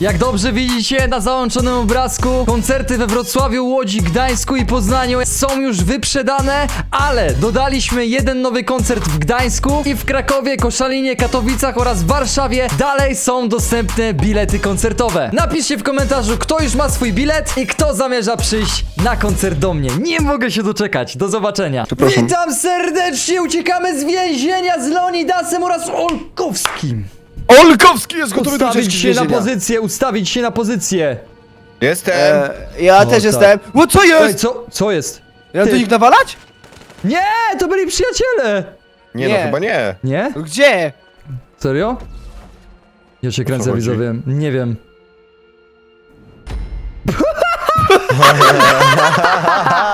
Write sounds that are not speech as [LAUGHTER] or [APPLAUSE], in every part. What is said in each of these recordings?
Jak dobrze widzicie na załączonym obrazku, koncerty we Wrocławiu, Łodzi, Gdańsku i Poznaniu są już wyprzedane, ale dodaliśmy jeden nowy koncert w Gdańsku i w Krakowie, Koszalinie, Katowicach oraz Warszawie dalej są dostępne bilety koncertowe. Napiszcie w komentarzu, kto już ma swój bilet i kto zamierza przyjść na koncert do mnie. Nie mogę się doczekać. Do zobaczenia. Witam serdecznie, uciekamy z więzienia z Leonidasem oraz Olkowskim. Olkowski jest gotowy do Ustawić się na więzienia. pozycję, ustawić się na pozycję. Jestem! E, ja O, też tak. jestem. O, co Ej, jest? co, co jest? Ja ty. do nich nawalać? Nie, to byli przyjaciele! nie, nie. no chyba nie. Nie? No Gdzie? Serio? Ja się kręcę, chodzi? widzowie. Nie wiem. [LAUGHS]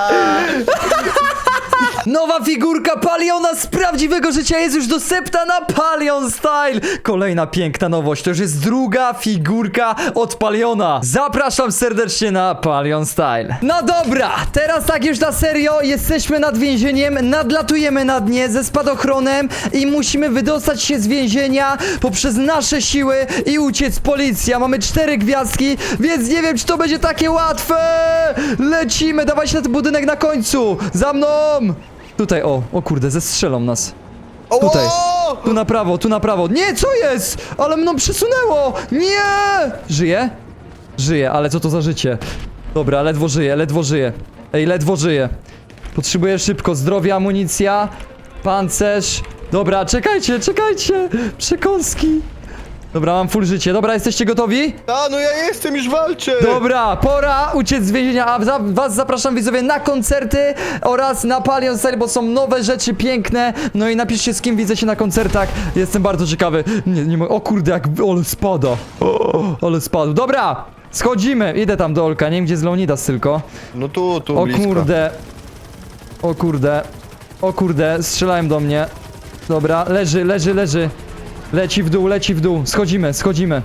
Nowa figurka Paliona z prawdziwego życia jest już dostępna na Palion Style. Kolejna piękna nowość, to już jest druga figurka od Paliona. Zapraszam serdecznie na Palion Style. No dobra, teraz tak już na serio, jesteśmy nad więzieniem, nadlatujemy nad nie ze spadochronem i musimy wydostać się z więzienia poprzez nasze siły i uciec z policji. A Mamy cztery gwiazdki, więc nie wiem, czy to będzie takie łatwe. Lecimy, dawajcie na ten budynek na końcu. Za mną! Tutaj, o, o kurde, zestrzelą nas. O, Tutaj. Tu na prawo, tu na prawo. Nie, co jest? Ale mną przesunęło! Nie! Żyje? Żyje, ale co to za życie? Dobra, ledwo żyje, ledwo żyje. Ej, ledwo żyje. Potrzebuję szybko zdrowia, amunicja, pancerz. Dobra, czekajcie, czekajcie! Przekąski. Dobra, mam full życie. Dobra, jesteście gotowi? A, no ja jestem, już walczę! Dobra, pora uciec z więzienia, a za, was zapraszam widzowie na koncerty oraz na Palion Style, bo są nowe rzeczy piękne. No i napiszcie z kim widzę się na koncertach. Jestem bardzo ciekawy. Nie, nie mogę. O kurde, jak ale spada. O, ale spadł. Dobra, schodzimy. Idę tam do Olka, nie wiem gdzie jest Leonidas tylko. No tu, tu O blisko. kurde. O kurde. O kurde, strzelają do mnie. Dobra, leży, leży, leży. Leci w dół, leci w dół. Schodzimy, schodzimy.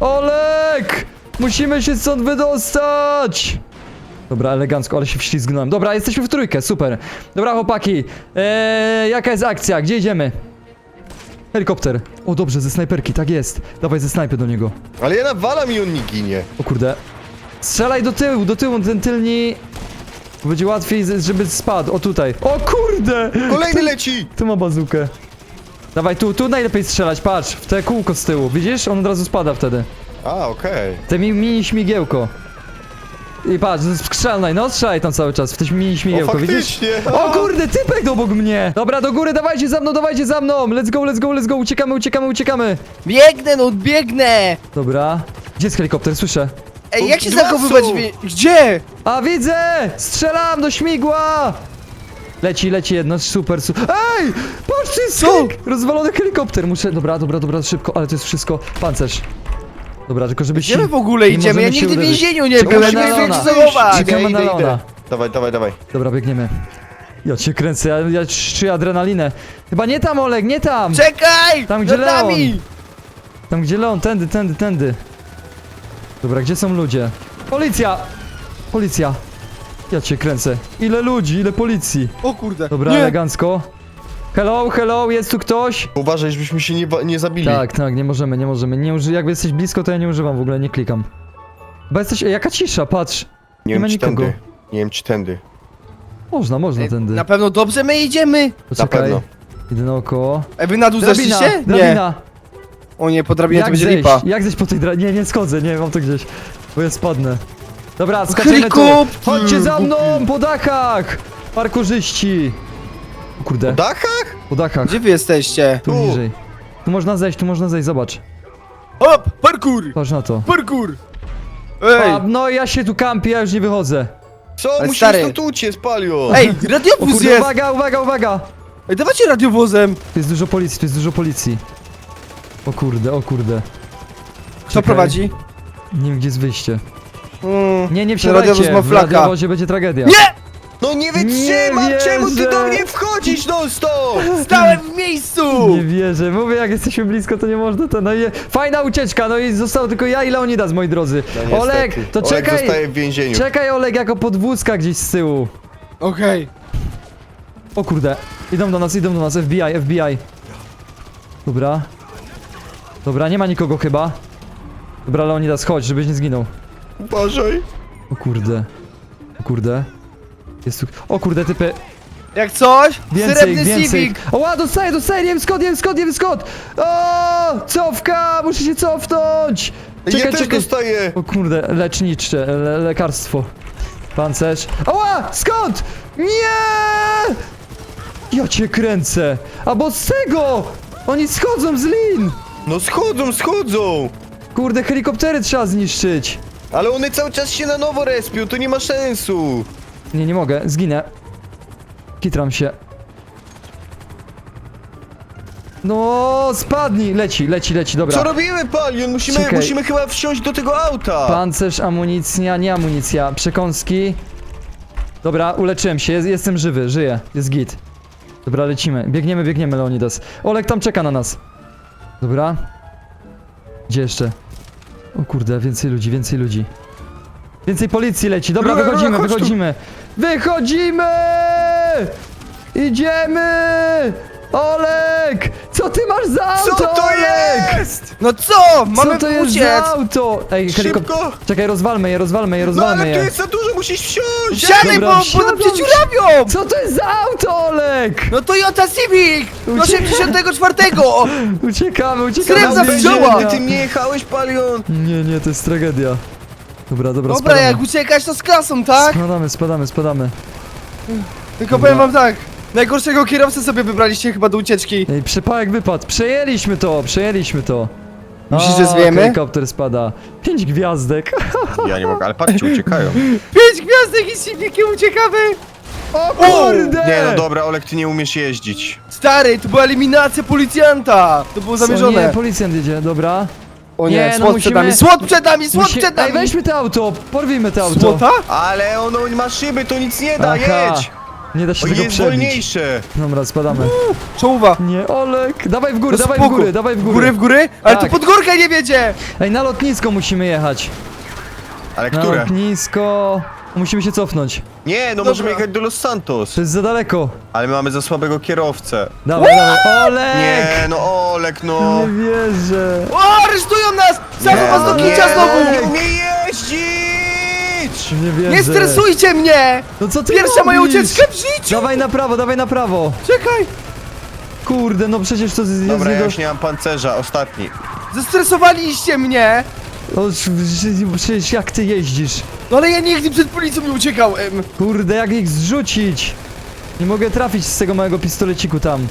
Olek! Musimy się stąd wydostać! Dobra, elegancko, ale się wślizgnąłem. Dobra, jesteśmy w trójkę, super. Dobra, chłopaki. Eee, jaka jest akcja? Gdzie idziemy? Helikopter. O, dobrze, ze snajperki, tak jest. Dawaj ze snajpy do niego. Ale ja nawalam i on nie ginie. O kurde. Strzelaj do tyłu, do tyłu, ten tylni... Będzie łatwiej, żeby spadł. O tutaj. O kurde! Kolejny leci! Tu ma bazukę. Dawaj, tu, tu najlepiej strzelać, patrz. W te kółko z tyłu. Widzisz? On od razu spada wtedy. A, okej. Te mi, mini śmigiełko. I patrz, strzelaj, no strzelaj tam cały czas, w te mini O, śmigiełko, widzisz? faktycznie! O kurde, typek obok mnie! Dobra, do góry, dawajcie za mną, dawajcie za mną! Let's go, let's go, let's go, uciekamy, uciekamy, uciekamy! Biegnę, no biegnę! Dobra. Gdzie jest helikopter, słyszę? Ej, jak się zachowywać w. Gdzie? A widzę! Strzelam do śmigła! Leci, leci jedno, super, super. Ej! Co? skok! Rozwalony helikopter, muszę. Dobra, dobra, dobra, szybko, ale to jest wszystko. Pancerz. Dobra, tylko żeby Gdzie my się. w ogóle idziemy? Ja możemy się nigdy w uderzyć. więzieniu nie byłem, na nie wiem Leona. jak się zachować! Czekamy na Leona. Dawaj, dawaj, dawaj. Dobra, biegniemy. Ja cię kręcę, ja, ja czuję adrenalinę. Chyba nie tam, Oleg, nie tam! Czekaj! Tam, gdzie Nad nami! Tam gdzie Leon, tędy, tędy, tędy. Dobra, gdzie są ludzie? Policja! Policja! Ja cię kręcę. Ile ludzi, ile policji? O kurde. Dobra, nie. elegancko. Hello, hello, jest tu ktoś? Uważaj, żebyśmy się nie, nie zabili. Tak, tak, nie możemy, nie możemy. Nie uży... Jak jesteś blisko, to ja nie używam w ogóle, nie klikam. Bo jesteś... Ej, Jaka cisza, patrz. Nie nie ma wiem, czy nikogo. tędy. Nie wiem, czy tędy. Można, można Ej, tędy. Na pewno dobrze my idziemy! Poczekaj. pewno. Idę naokoło. Ej, wy na dół Drabina, zeszliście? Nie. drabina. O nie, po drabinie to Jak będzie zejść? lipa. Jak zejść po tej drabinie? Nie, nie schodzę, nie, mam to gdzieś. Bo ja spadnę. Dobra, skaczemy tu. Helikopter! Chodźcie za mną, po dachach! Parkurzyści. O Po kurde, dachach? po dachach. Gdzie wy jesteście? Tu Tu. niżej. Tu można zejść, tu można zejść, zobacz. Hop! Parkour! Patrz na to. Parkour! Ej! A, no ja się tu kampię, ja już nie wychodzę. Co? Ale Musimy stary. stąd uciec, palio! Ej, O radiowóz kurde, jest! uwaga, uwaga, uwaga! Ej, dawajcie radiowozem! Tu jest dużo policji, tu jest dużo policji. O kurde, o kurde. Kto Czekaj, prowadzi? Nie wiem, gdzie jest wyjście. Mm. Nie, nie Ten radiowóz wsiadajcie, ma w flaka. radiowozie będzie tragedia. Nie! No nie wytrzymam! Nie Czemu ty wierzę. do mnie wchodzisz non stop? [LAUGHS] Stałem w miejscu! Nie wierzę, mówię jak jesteśmy blisko to nie można to, no i fajna ucieczka, no i zostało tylko ja i Leonidas moi drodzy. No niestety. Olek, to Olek czekaj, zostaje w więzieniu. czekaj Olek jako podwózka gdzieś z tyłu. Okej. O kurde, idą do nas, idą do nas, FBI, FBI. Dobra. Dobra, nie ma nikogo chyba. Dobra, Leonidas, chodź, żebyś nie zginął. Uważaj. O kurde. O kurde. Jest tu... O kurde, typy. Jak coś, Więcej, srebrny więcej. Civic. O, ła, dostaję, dostaję, nie wiem skąd, nie wiem skąd, nie wiem skąd. O, cofka, muszę się cofnąć. Czekaj, ja też czekaj. dostaję. O kurde, lecznicze, le lekarstwo. Pancerz. Ała! Skąd? Nie! Ja cię kręcę! A bo z tego! Oni schodzą z lin! No schodzą, schodzą. Kurde, helikoptery trzeba zniszczyć. Ale one cały czas się na nowo respią, to nie ma sensu. Nie, nie mogę, zginę. Kitram się. No, spadnij! Leci, leci, leci, dobra. Co robimy, Palion? Musimy, Czekaj. musimy chyba wsiąść do tego auta. Pancerz, amunicja, nie amunicja, przekąski. Dobra, uleczyłem się, jest, jestem żywy, żyję, jest git. Dobra, lecimy, biegniemy, biegniemy, Leonidas. Olek tam czeka na nas. Dobra. Gdzie jeszcze? O kurde, więcej ludzi, więcej ludzi. Więcej policji leci, dobra, wychodzimy, chodź tu. wychodzimy. Wychodzimy! Idziemy! Olek! Co ty masz za auto, Co to Olek? jest? No co? Mamy Co to jest uciec. za auto? Ej, helikopter. Szybko. Czekaj, rozwalmy je, rozwalmy je, No rozwalmy ale tu je. jest za dużo, musisz wsiąść. Wsiadaj, Dobra, bo, bo wsiadam. nam przeciwrabią. Co to jest za auto, Olek? No Toyota Civic do Ucie- 84. Uciekamy, uciekamy. Pszczoła. więzienia. Ty tym nie jechałeś, Palion. Nie, nie, to jest tragedia. Dobra, dobra, Dobra, spadamy. jak uciekać to z klasą, tak? Spadamy, spadamy, spadamy. Tylko powiem wam tak. Najgorszego kierowcę sobie wybraliście chyba do ucieczki. Ej, przepałek wypadł. Przejęliśmy to, przejęliśmy to. Myślisz, A, że zwiemy? Helikopter spada. Pięć gwiazdek. [LAUGHS] Ja nie mogę, ale patrzcie, uciekają. Pięć gwiazdek i z Civiciem uciekamy. O kurde! Nie no dobra, Olek, ty nie umiesz jeździć. Stary, to była eliminacja policjanta. To było O nie, zamierzone. policjant jedzie, dobra. O nie, Nie, no słod musimy- przed nami, słod przed nami, słod Musi- przed Ej, nami. weźmy to auto, porwijmy to auto. Słota? Ale ono ma szyby, to nic nie da, Aha. jedź. Nie da się O, tego jest przebić. wolniejsze. Dobra, spadamy. Czołwa. Nie, Olek, dawaj w górę, No dawaj w górę, dawaj w W górę. góry, w góry? Ale Tak. tu pod górkę nie wiedzie. Ej, na lotnisko musimy jechać. Ale Na które? lotnisko. Musimy się cofnąć. Nie, no Dobra. możemy jechać do Los Santos. To jest za daleko. Ale my mamy za słabego kierowcę. Dawaj, dawaj. Olek! Nie, no Olek, no. Nie wierzę. O, aresztują nas! Sadzą was do kicia znowu! Nie umie jeździć! Nie wierzę. Nie stresujcie mnie! No co ty Pierwsza moja robisz? ucieczka w życiu! Dawaj na prawo, dawaj na prawo. Czekaj! Kurde, no przecież to jest Dobra, ja już nie mam pancerza, ostatni. Zestresowaliście mnie! O, Przecież jak ty jeździsz? No ale ja nigdy przed policją nie uciekałem! Kurde, jak ich zrzucić? Nie mogę trafić z tego małego pistoleciku tam.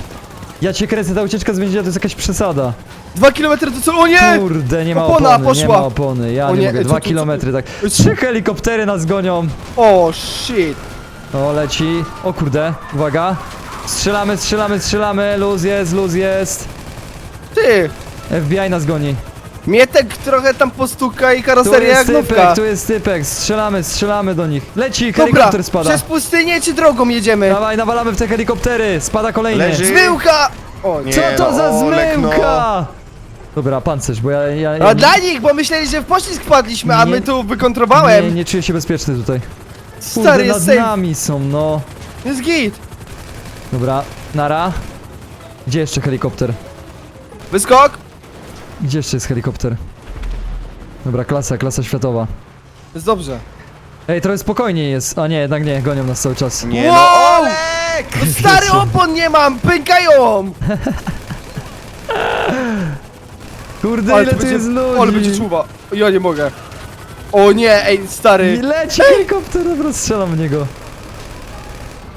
Ja cię kręcę, ta ucieczka z więzienia to jest jakaś przesada. Dwa kilometry to co? O nie! Kurde, nie ma Opona opony, nie poszła. ma opony. Ja O nie, nie, mogę, co dwa tu- co tu? kilometry, tak. Trzy helikoptery nas gonią. O, shit! O, leci. O kurde, uwaga. Strzelamy, strzelamy, strzelamy. Luz jest, luz jest. Ty! FBI nas goni. Mietek trochę tam postuka i karoseria jak nówka. typek, tu jest typek. Strzelamy, strzelamy do nich. Leci, Dobra, helikopter spada. przez pustynię czy drogą jedziemy? Dawaj, nawalamy w te helikoptery. Spada kolejny. Leży. Zmyłka! O nie. Co to no, za Olek, no. zmyłka? Dobra, pancerz, bo ja... ja, ja A dla nich, bo myśleli, że w poślizg wpadliśmy, a Nie- my tu wykontrowałem. nie, nie czuję się bezpieczny tutaj. Kurde, Stary, nad jest safe. nami są, no. Jest git. Dobra, nara. Gdzie jeszcze helikopter? Wyskok? Gdzie jeszcze jest helikopter? Dobra, klasa, klasa światowa. Jest dobrze. Ej, trochę spokojniej jest. A nie, jednak nie, gonią nas cały czas. Nie Wow! no, Olek! No stary opon nie mam, pękają! [LAUGHS] Kurde, Ale ile tu jest ludzi. Ale będzie czuwa. Ja nie mogę. O nie, ej, I stary. leci helikopter, dobra, strzelam w niego.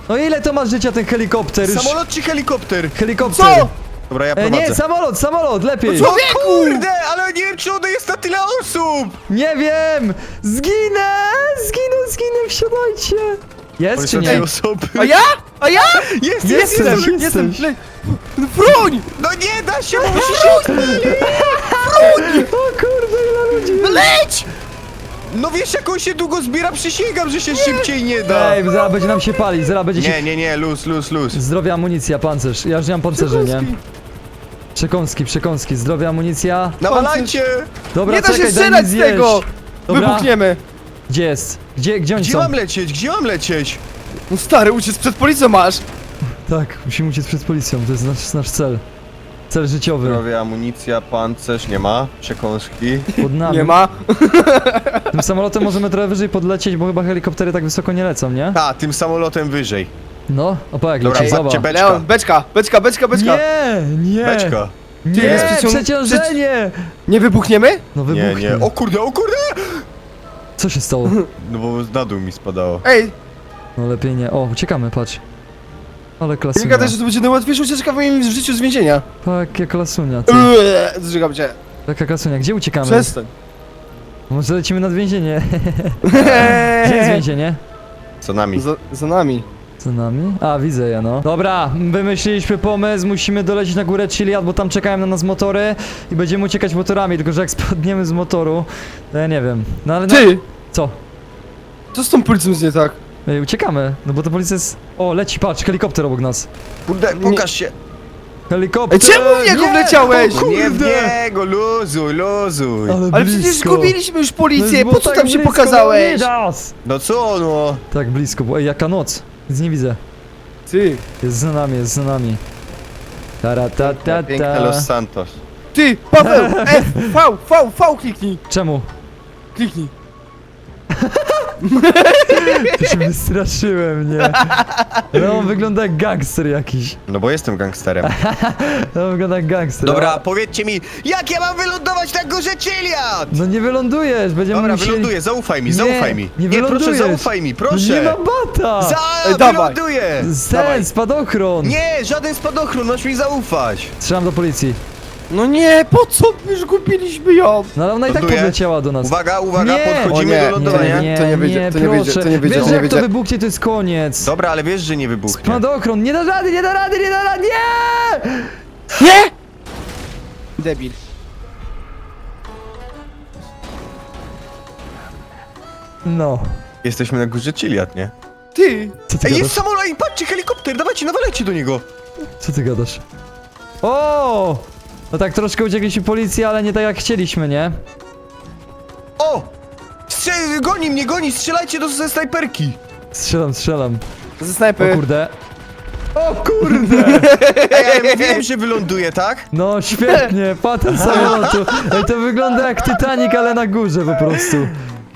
No ile to ma życia ten helikopter? Już... Samolot czy helikopter? Helikopter. Co? Dobra, ja E, prowadzę. nie, samolot, samolot, lepiej. No Człowieku! Kurde, ale nie wiem, czy ono jest na tyle osób! Nie wiem! Zginę! Zginę, zginę, wsiadajcie! Jest jest czy nie? osoby. A ja? A ja? Jest, jest, Jestem, jest, jestem. Jestem. Le... Broń! No nie da się, bo musisz O kurde, ile ludzi! No leć! No wiesz, jak on się długo zbiera, przysięgam, że się szybciej nie da. Ej, zaraz będzie nam się palić, zaraz będzie się... Nie, nie, nie, luz, luz, luz. Zdrowie, amunicja, pancerz. Ja już nie mam pancerzy, nie? Przekąski, przekąski, zdrowie, amunicja. Nawalajcie! Dobra, Nie da się czekaj, daj mi strzelać z zjeść. tego! Dobra, Wybuchniemy. gdzie jest? Gdzie, gdzie oni Gdzie są? mam lecieć? Gdzie mam lecieć? No stary, uciec przed policją masz. Tak, musimy uciec przed policją, to jest nasz, nasz cel. Cel życiowy. Zdrowie, amunicja, pancerz, nie ma. Przekąski. Pod nami. Nie ma. Tym samolotem możemy trochę wyżej podlecieć, bo chyba helikoptery tak wysoko nie lecą, nie? A, tym samolotem wyżej. No, opa jak Dobra, leci, zobacz. beczka. Leon, beczka, beczka, beczka, beczka. Nie, nie, Beczka. nie, jest przeciąg- przeciążenie! Nie wybuchniemy? No Nie, wybuchnie. nie. O kurde, o kurde! Co się stało? No bo na dół mi spadało. Ej, No lepiej nie. O, uciekamy, patrz. Ale nie klasunia. gadaj, że to będzie najłatwiejsza ucieczka w moim życiu z więzienia. Jakie klasunia, ty. Eee, Zżygam cię. Jaka klasunia, gdzie uciekamy? Przestań. Może lecimy nad więzienie. [LAUGHS] Gdzie jest więzienie? Co nami? Za, za nami. Co nami? A, widzę ja, no. Dobra, wymyśliliśmy pomysł, musimy dolecieć na górę Chiliad, bo tam czekają na nas motory i będziemy uciekać motorami, tylko że jak spadniemy z motoru, to ja nie wiem. No ale no, Ty! co? Co z tą policją jest nie tak? Ej, uciekamy, no bo to policja jest... O, leci, patrz, helikopter obok nas. Kurde, pokaż się! Helikopter! Ej, czemu w niego Nie! wleciałeś? O, Nie w kurde! niego, luzuj, luzuj. Ale, Ale przecież blisko. zgubiliśmy już No policję, po co tak tam się blisko, pokazałeś? Leonidas! No co no? Tak blisko, bo ej, jaka noc. Nic nie widzę. Ty, Jest za nami, jest za nami. Tara ta ta Piękne Los ta. Santos. ty, Paweł, [LAUGHS] F, V, V, V kliknij, Czemu? kliknij. [LAUGHS] [LAUGHS] Się wystraszyłem, nie? No on wygląda jak gangster jakiś. No bo jestem gangsterem. [LAUGHS] No on wygląda jak gangster. Dobra, powiedzcie mi, jak ja mam wylądować na górze Chiliad? No nie wylądujesz, będziemy Dobra, musieli... wyląduję, zaufaj mi, Nie, zaufaj mi. nie proszę, wylądujesz. zaufaj mi, proszę. Nie ma bata! Za, Ej, dawaj. wyląduję. Dawaj. Ten, spadochron! Nie, żaden spadochron, masz mi zaufać. Strzelam do policji. No nie, po co? Już kupiliśmy ją. No ale ona i tak podleciała do nas. Uwaga, uwaga, Nie. podchodzimy O nie, do lądowania. Nie, To nie wyjdzie, to nie wyjdzie, proszę. to nie wyjdzie, Wiesz, to nie jak to wyjdzie. wybuchnie, to jest koniec. Dobra, ale wiesz, że nie wybuchnie. Spadochron, nie da rady, nie da rady, nie da rady, nie! Nie! Debil. No. Jesteśmy na górze Chiliad, nie? Ty! Co ty Ej, gadasz? jest samolot, ej, patrzcie, helikopter, dawajcie, nawalajcie do niego. Co ty gadasz? O! No tak troszkę uciekliśmy policji, ale nie tak jak chcieliśmy, nie? O! Strzel, goni mnie, goni, strzelajcie do ze snajperki. Strzelam, strzelam. Ze O snajpy. kurde. O kurde! [LAUGHS] Ej, ale mówiłem, że wyląduje, tak? No świetnie, [LAUGHS] patent samolotu. Ej, to wygląda jak Titanic, ale na górze po prostu.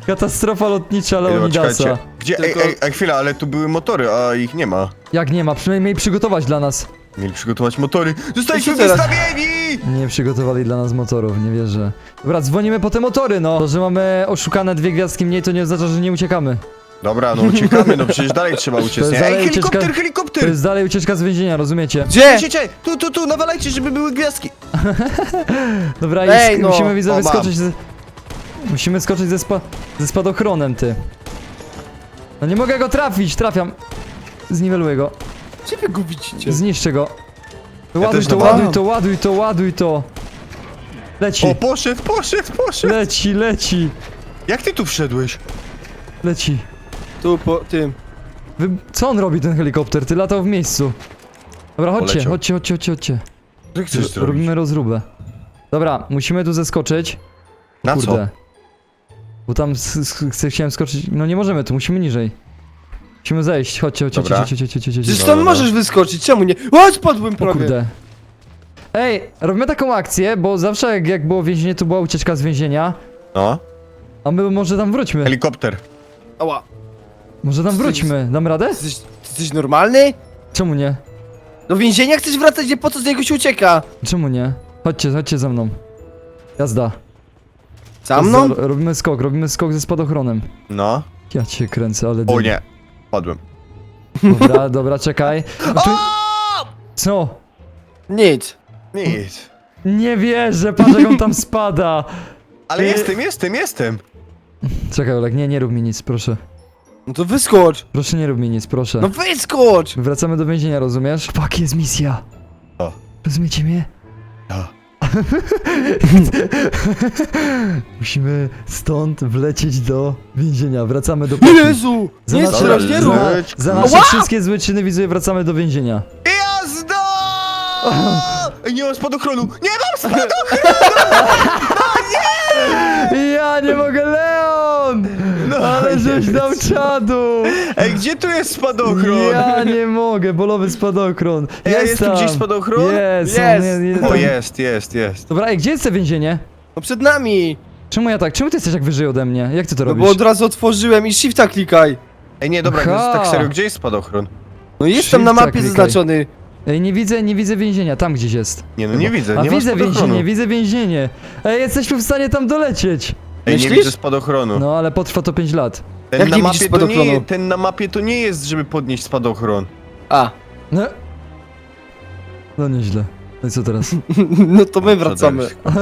Katastrofa lotnicza Leonidasa. Gdzie, ej, ej, ej, chwila, ale tu były motory, a ich nie ma. Jak nie ma, przynajmniej mieli przygotować dla nas. Mieli przygotować motory. Zostaliśmy wystawieni! Nie przygotowali dla nas motorów, nie wierzę. Dobra, dzwonimy po te motory, no. To, że mamy oszukane dwie gwiazdki mniej, to nie oznacza, że nie uciekamy. Dobra, no uciekamy, no przecież dalej trzeba uciec, nie? Ej, helikopter, ucieczka- To helikopter! jest dalej ucieczka z więzienia, rozumiecie? Gdzie? Czekaj, tu, tu, tu, nawalajcie, żeby były gwiazdki. [LAUGHS] Dobra, Ej, sk- no. musimy widzowie O, mam. skoczyć ze... Musimy skoczyć ze, spa... ze spadochronem, ty. No nie mogę go trafić, trafiam. Zniweluję go. Gdzie wy go widzicie? Zniszczę go. Ładuj też to, ładuj to, ładuj to, ładuj to. Leci, O, poszedł, poszedł, poszedł. leci, leci, Jak ty tu wszedłeś? leci. Tu po tym. Wy... Co on robi, ten helikopter? Ty latał w miejscu. Dobra, chodźcie, Poleciał. chodźcie, chodźcie, chodźcie, chodźcie. Co chcesz zrobić? Robimy rozróbę. Dobra, musimy tu zeskoczyć. Na co? Kurde. Bo tam s- s- chcę- chciałem skoczyć. No nie możemy, tu musimy niżej. Musimy zejść, chodźcie, chodźcie, Dobra. chodźcie, chodźcie, chodźcie, chodźcie. Przecież tam dobra. możesz wyskoczyć, czemu nie? O, spadłem O prawie. kurde. Ej, robimy taką akcję, bo zawsze jak, jak było więzienie, to była ucieczka z więzienia. No, A my może tam wróćmy. helikopter. Ała. Może tam wróćmy. Dam radę? Jesteś, ty jesteś normalny? Czemu nie? Do więzienia chcesz wracać, nie po co z niego się ucieka? Czemu nie? Chodźcie, chodźcie ze mną. Jazda. Za mną? Jazda, Robimy skok, robimy skok ze spadochronem. No. Ja cię kręcę, ale... O dym. nie, padłem. Dobra, dobra, czekaj. A tu... Co? Nic. Nic. Nie wierzę, patrz jak on tam spada. Ale Ty- jestem, jestem, jestem. Czekaj, Olek, nie, nie rób mi nic, proszę. No to wyskocz. Proszę nie rób mi nic, proszę. No wyskocz! Wracamy do więzienia, rozumiesz? Chłopaki, jest misja. O. Rozumiecie mnie? Ja. [LAUGHS] Musimy stąd wlecieć do więzienia. Wracamy do Paki. Jezu! Za Nie nasze- strzelasz, nie rób! Za, za nasze wszystkie złe czyny widzowie wracamy do więzienia. Jazda! [LAUGHS] Ej, nie mam spadochronu! Nie mam spadochronu! [LAUGHS] Ja nie mogę, żeś dał czadu! Ej, gdzie tu jest spadochron? Ja nie mogę, bolowy spadochron. Ej, jest tu tam. gdzieś spadochron? Jest, Jest. on O, tam- jest, jest, jest. Dobra, ej, gdzie jest to więzienie? No przed nami! Czemu ja tak? Czemu ty jesteś jak wyżej ode mnie? Jak ty to No robisz? bo od razu otworzyłem i shifta klikaj. Ej, nie, dobra, Aha. tak serio, gdzie jest spadochron? No jest tam na Shifta mapie klikaj. zaznaczony. Ej, nie widzę, nie widzę więzienia, tam gdzieś jest. Nie, no nie widzę, A nie ma widzę spadochronu. więzienie, widzę więzienie. Ej, jesteśmy w stanie tam dolecieć. Ej, nie Myślisz? widzę spadochronu. No, ale potrwa to 5 lat. Ten, Jak na nie widzisz mapie to nie, spadochronu? ten na mapie to nie jest, żeby podnieść spadochron. A, No. No nieźle. No i co teraz? [LAUGHS] no to my wracamy. [LAUGHS]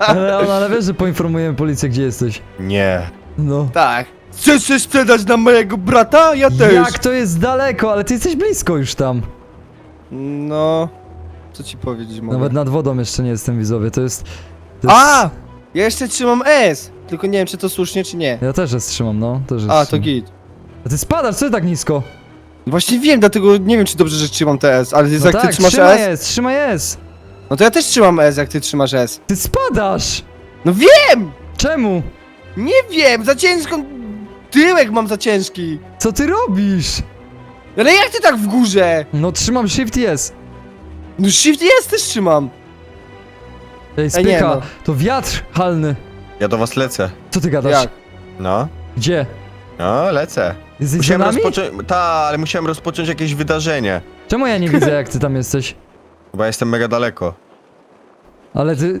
Ale, ale wiesz, że poinformujemy policję, gdzie jesteś. Nie. No. Tak. Chcesz coś sprzedać na mojego brata? Ja też. Jak to jest daleko, ale ty jesteś blisko już tam. No... Co ci powiedzieć mogę? Nawet nad wodą jeszcze nie jestem widzowie, to jest... To jest... A! Ja jeszcze trzymam S! Tylko nie wiem, czy to słusznie, czy nie. Ja też jest trzymam, no. Też jest A, to git. A ty spadasz, co ty tak nisko? Właśnie wiem, dlatego nie wiem, czy dobrze, że trzymam te S, ale No jak tak, ty trzymasz trzymaj S, jest, trzymaj jest. no to ja też trzymam S, jak ty trzymasz S. Ty spadasz! No wiem! Czemu? Nie wiem, za ciężką... Tyłek mam za ciężki. Co ty robisz? Ale jak ty tak w górze? No trzymam shift jest. No shift S też trzymam. Ej, nie, spycha, no. to wiatr halny. Ja do was lecę. Co ty gadasz? Jak? No. Gdzie? No, lecę. Jesteś za Musiałem nami? rozpocząć... Ta, ale musiałem rozpocząć jakieś wydarzenie. Czemu ja nie widzę, jak ty tam jesteś? [LAUGHS] Bo jestem mega daleko. Ale ty...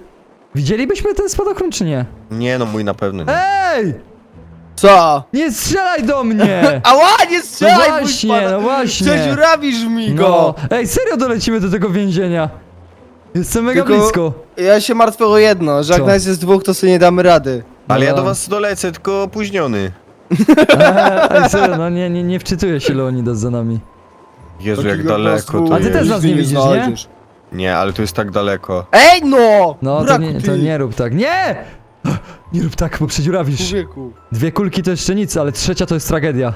Widzielibyśmy ten spadochron, czy nie? Nie no, mój na pewno nie. Ej! Co? Nie strzelaj do mnie! [LAUGHS] Ała, nie No strzelaj, mój właśnie, pana. no właśnie. Coś urabisz mi No. go. Ej, serio dolecimy do tego więzienia. Jestem mega Tylko- blisko. Ja się martwię o jedno, że jak Co? nas jest dwóch, to sobie nie damy rady. Ale ja Dobra. do was dolecę, tylko opóźniony. Ej, serio, no nie, nie, nie wczytuje się Leonidas za nami. Jezu, jak Takiego daleko to A ty jest. też nas nie widzisz, nie? znajdziesz. Nie, ale tu jest tak daleko. Ej no! No to nie, ty. to nie rób tak. Nie! Nie rób tak, bo przedziurawisz. Człowieku. Dwie kulki to jeszcze nic, ale trzecia to jest tragedia.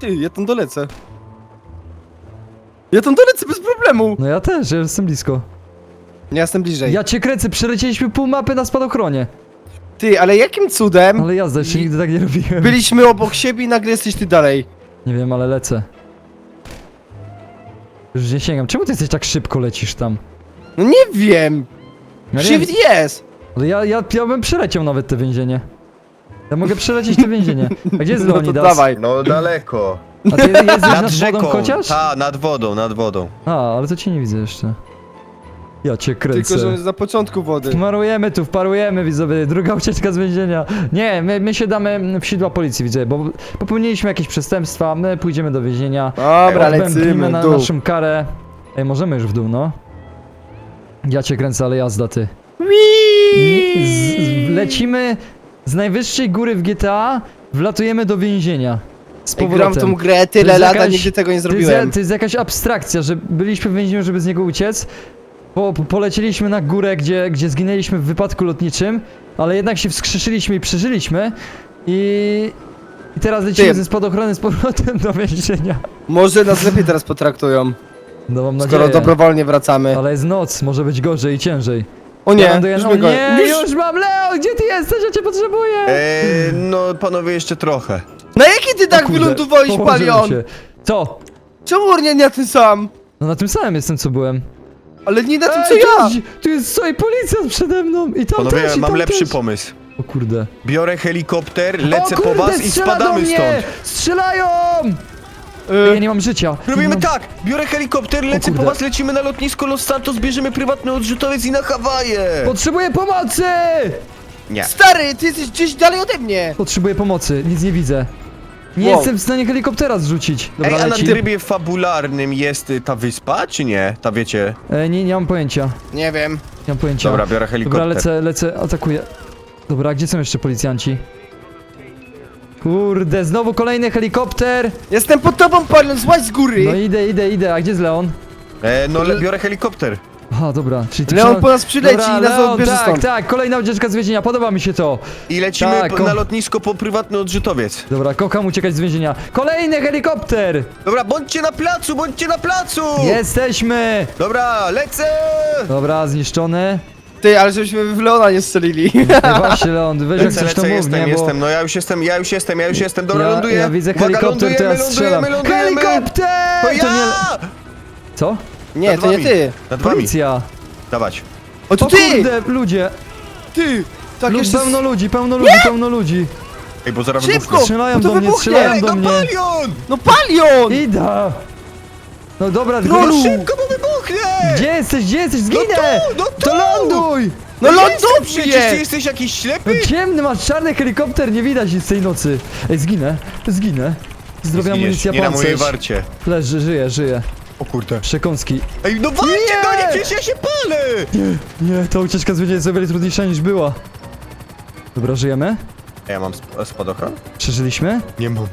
Ty, ja tam dolecę. Ja tam dolecę bez problemu. No ja też, ja jestem blisko. Ja jestem bliżej. Ja cię kręcę, przelecieliśmy pół mapy na spadochronie. Ty, ale jakim cudem Ale jazda, jeszcze nigdy tak nie robiłem. byliśmy obok siebie i nagle jesteś ty dalej? Nie wiem, ale lecę. Już nie sięgam. Czemu ty jesteś tak szybko lecisz tam? No nie wiem. Ja nie Shift wiem, jest. ale ja, ja, ja bym przeleciał nawet te więzienie. Ja mogę przelecieć to więzienie. A gdzie jest [LAUGHS] No to Leonidas? dawaj. No daleko. A ty jesteś nad, Nad wodą rzeką. chociaż? Ta, nad wodą, nad wodą. A, ale to cię nie widzę jeszcze. Ja cię kręcę. Tylko, że jest na początku wody. Wmarujemy tu, wparujemy widzowie, druga ucieczka z więzienia. Nie, my, my się damy w sidła policji widzowie, bo popełniliśmy jakieś przestępstwa, my pójdziemy do więzienia. Dobra, odbębnimy lecimy na w dół. naszą karę. Ej, możemy już w dół, no. Ja cię kręcę, ale jazda ty. Z, z, lecimy z najwyższej góry w GTA, wlatujemy do więzienia. Z Ej, powrotem. gram tą grę To tyle jest lat, a jakaś- nigdy tego nie To jest, zrobiłem. to jest jakaś abstrakcja, że byliśmy w więzieniu, żeby z niego uciec. Po, po, polecieliśmy na górę, gdzie, gdzie zginęliśmy w wypadku lotniczym, ale jednak się wskrzeszyliśmy i przeżyliśmy. I, i teraz lecimy Ty. ze spadochrony z powrotem do więzienia. Może nas lepiej teraz potraktują, No mam skoro nadzieję. dobrowolnie wracamy. Ale jest noc, może być gorzej i ciężej. O nie, ja ląduję, już o go... nie, Już- już mam Leo, gdzie ty jesteś? Ja cię potrzebuję! Eee, no panowie, jeszcze trochę. Na jaki ty tak kurde, wylądowałeś, położyłem Palion? się. Co? Czemu nie na tym sam? No na tym samym jestem co byłem. Ale nie na tym, Ej, co ja! Tu jest, tu jest stoi policjant przede mną i tam Panowie, też, i mam tam lepszy też. pomysł. O kurde. Biorę helikopter, o lecę kurde, po was i strzela do spadamy mnie! stąd. Strzelają! Y, Ja nie mam życia. Ja Robimy nie mam... tak, biorę helikopter, lecę po kurde. was, lecimy na lotnisko Los Santos, bierzemy prywatny odrzutowiec i na Hawaje! Potrzebuję pomocy! Nie. Stary, ty jesteś gdzieś dalej ode mnie! Potrzebuję pomocy, nic nie widzę. Nie Wow. jestem w stanie helikoptera zrzucić. Dobra, Ej, a na leci. trybie fabularnym jest y, ta wyspa, czy nie? Ta wiecie? E, nie, nie mam pojęcia. Nie wiem. Nie mam pojęcia. Dobra, biorę helikopter. Dobra, lecę, lecę, atakuję. Dobra, a gdzie są jeszcze policjanci? Kurde, znowu kolejny helikopter! Jestem pod tobą, Palion, złaź z góry! No idę, idę, idę, a gdzie jest Leon? E, no, le, biorę helikopter. Aha, dobra, czyli Leon po nas przyleci Dobra, i nas Leon, odbierze tak, stąd. tak, kolejna ucieczka z więzienia, podoba mi się to. I lecimy Tak, po, na lotnisko po prywatny odrzutowiec. Dobra, kocham uciekać z więzienia. Kolejny helikopter! Dobra, bądźcie na placu, bądźcie na placu! Jesteśmy! Dobra, lecę! Dobra, zniszczony. Ty, ale żebyśmy w Leona nie strzelili. [LAUGHS] Ej, właśnie, Leon, weź jak Lecę, coś to lecę, mów, jestem, nie, bo... jestem, no ja już jestem, ja już jestem, ja już jestem, dobra, ja, ląduję. ja widzę Uwaga, helikopter, to ja lądujemy, strzelam. lądujemy, lądujemy. Helikopter! To ja! Co? Nie, Nad to nie wami. ty. Nad wami. Policja! Dawać. O, to O ty! kurde, ludzie! Ty! Tak Lu- jeszcze... Pełno ludzi, pełno ludzi, pełno ludzi. Ej, bo zaraz Szybko! wybuchnie. Strzelają to do mnie, wybuchnie. strzelają Ej, do no mnie. palion! No palion! Ida! No dobra, Trolu! tylko... Szybko, bo wybuchnie! Gdzie jesteś, gdzie jesteś? No Zginę! tu, no tu! To ląduj! No jestem lądownie! Przecież ty jesteś jakiś No ślepy? ciemny, masz czarny helikopter, nie widać nic tej nocy. Ej, zginę, zginę. Zdrowia Zginiesz, amunicja Nie na mojej pancerz. warcie. Leży, żyje, żyje. O kurde. Przekąski. Ej, no walcie Nie! do niej, przecież ja się palę! Nie, ta ucieczka z będzie o wiele trudniejsza niż była. Dobra, żyjemy? A ja mam sp spadochron? Przeżyliśmy? Nie mam.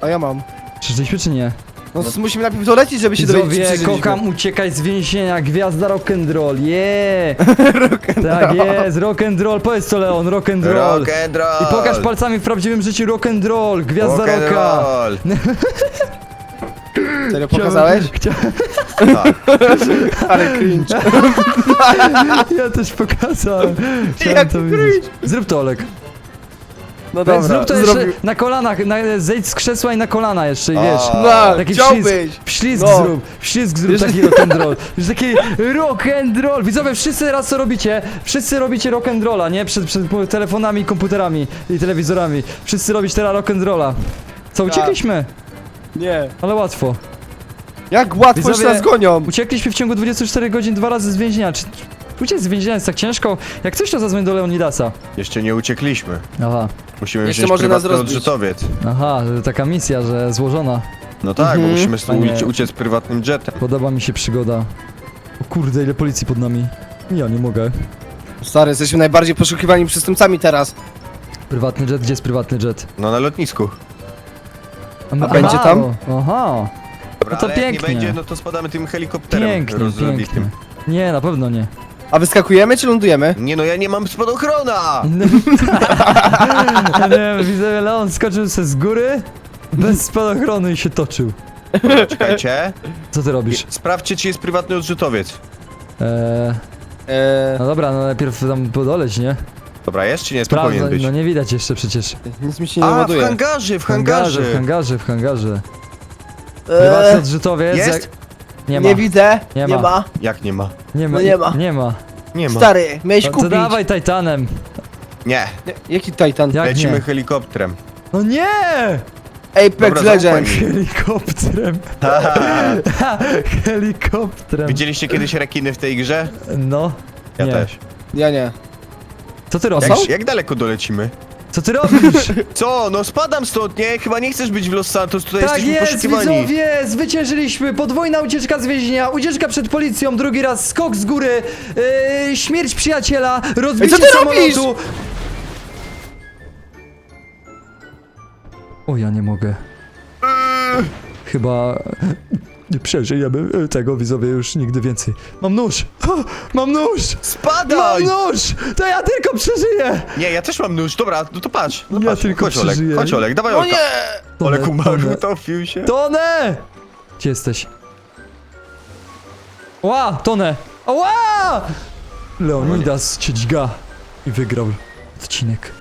A ja mam. Przeżyliśmy czy nie? No, musimy najpierw dolecieć, żeby się dowiedzieć, czy Widzowie, przeżyliśmy. kocham uciekać z więzienia, gwiazda rock'n'roll, yeah! [LAUGHS] tak jest, rock'n'roll, powiedz to Leon, rock'n'roll. Rock and roll! I pokaż palcami w prawdziwym życiu rock'n'roll, gwiazda Rock and rocka. roll. [LAUGHS] Serio pokazałeś? [LAUGHS] Chcia... Tak. [LAUGHS] Ale cringe. [LAUGHS] Ja też pokazałem. Chciałem Jak to widzieć. Zrób to, Olek. No dobra, Zrób to jeszcze zrobił. na kolanach, na, zejdź z krzesła i na kolana jeszcze, i wiesz. No, Taki chciałbyś. wślizg, wślizg No. zrób, wślizg zrób taki rock'n'roll. Już taki rock'n'roll. Widzowie, wszyscy raz co robicie? Wszyscy robicie rock'n'rolla, nie? Przed, przed telefonami, komputerami i telewizorami. Wszyscy robić teraz rock'n'rolla. Co, Tak. uciekliśmy? Nie. Ale łatwo. Jak łatwo Widzowie- się nas gonią. Uciekliśmy w ciągu 24 godzin dwa razy z więzienia. Czy uciec z więzienia jest tak ciężko? Jak coś to zadzwoń do Leonidasa. Jeszcze nie uciekliśmy. Aha, Musimy Jeszcze wziąć może nas prywatny rozbić. odrzutowiec. aha, taka misja, że złożona. No tak, Mhm. bo musimy stąd Panie- uciec, uciec prywatnym jetem. Podoba mi się przygoda. O kurde, ile policji pod nami. Ja nie mogę. Stary, jesteśmy najbardziej poszukiwani przestępcami teraz. Prywatny jet, gdzie jest prywatny jet? No na lotnisku. A będzie tam? Aha, Dobra, No to ale jak pięknie. nie będzie, no to spadamy tym helikopterem pięknie, pięknie. Nie, na pewno nie. A wyskakujemy czy lądujemy? Nie no, ja nie mam spadochrona! nie [LAUGHS] wiem, widzę, Leon skoczył se z góry, bez spadochronu i się toczył. Dobra, czekajcie. Co ty robisz? Sprawdźcie, czy jest prywatny odrzutowiec. Eee, Eee, no dobra, no najpierw tam podoleć, nie? Dobra, jest czy nie? To Prawda, powinien być. no nie widać jeszcze przecież. nic mi się nie A, w ładuje. hangarze, w hangarze. w hangarze, w hangarze. Eee, odrzutowiec. Jest? jak- Nie ma. nie widzę, Nie nie, ma. ma. Jak nie ma? Nie ma. No nie ma. Nie ma. Nie ma. Stary, miałeś No to kupić. dawaj Titanem. Nie. Nie, Jaki Titan? Jak Lecimy nie? helikopterem. No nie! Apex Dobra, Legends. zaufaj mi. Helikopterem. [LAUGHS] Helikopterem. Widzieliście kiedyś rekiny w tej grze? No. Ja nie. też. Ja nie. Co ty Jak, robisz? jak daleko dolecimy? Co ty robisz? [LAUGHS] Co? No spadam stąd, nie? Chyba nie chcesz być w Los Santos, tutaj tak jesteśmy jest, poszukiwani. widzowie! Zwyciężyliśmy! Podwójna ucieczka z więzienia, ucieczka przed policją, drugi raz skok z góry, yy, śmierć przyjaciela, rozbicie Ej, co ty samolotu. robisz? O, ja nie mogę. Chyba nie przeżyjemy tego, widzowie, już nigdy więcej. Mam nóż! Mam nóż! Mam Spadaj! nóż! To ja tylko przeżyję! Nie, ja też mam nóż, dobra, no to patrz. No Ja patrz. tylko chodź Olek, przeżyję. chodź Olek, dawaj O Olka. nie! Olek umarł, utopił się. Tonę! Gdzie jesteś? Ła! Tonę! Ła! Leonidas cię dźga i wygrał odcinek.